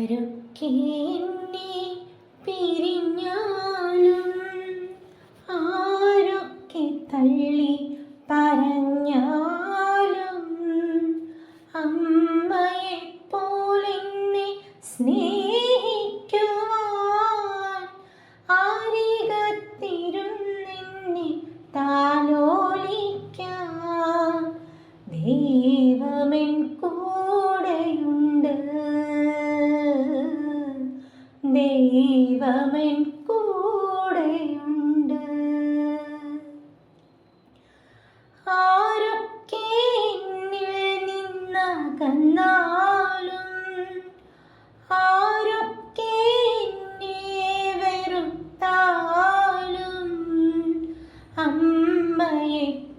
ആരൊക്കെ എന്നെ പിരിഞ്ഞാലും ആരൊക്കെ തള്ളി പറഞ്ഞാലും അമ്മയെ പോലെന്നെ സ്നേഹിക്കുവാൻ ആരികത്തിരുന്നെന്നെ താലോലിക്കാൻ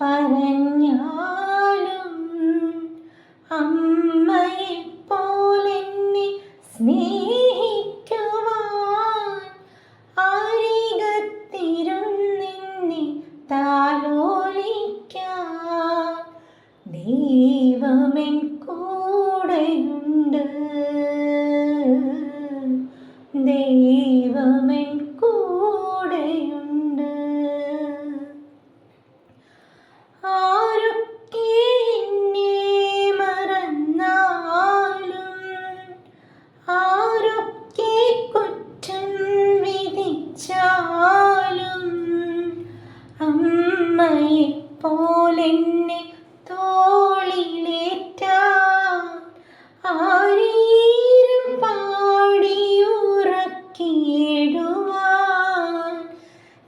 പറഞ്ഞാലും അമ്മയെ പോലെന്നെ സ്നേഹിക്കുവാൻ അരികത്തിരുന്നെന്നെ താലോലിക്കാൻ ദൈവമെൻ കൂടെയുണ്ട്. ദൈവമെൻ പോലെന്നെ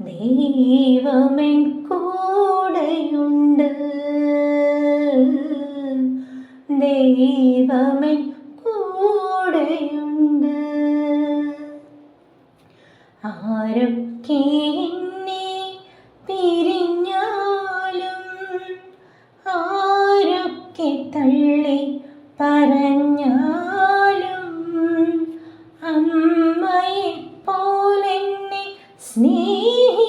ദൈവമെൻ കൂടെയുണ്ട്. ദൈവമെൻ കൂടെയുണ്ട്. ആരൊക്കെ എന്നെ ഒക്കെ തള്ളി പറഞ്ഞാലും അമ്മയെ പോലെന്നെ സ്നേഹിക്കുവാൻ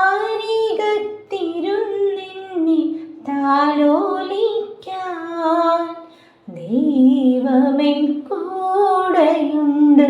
ആരികത്തിരുന്നെന്നെ താലോലിക്കാൻ ദൈവമെൻ കൂടെയുണ്ട്.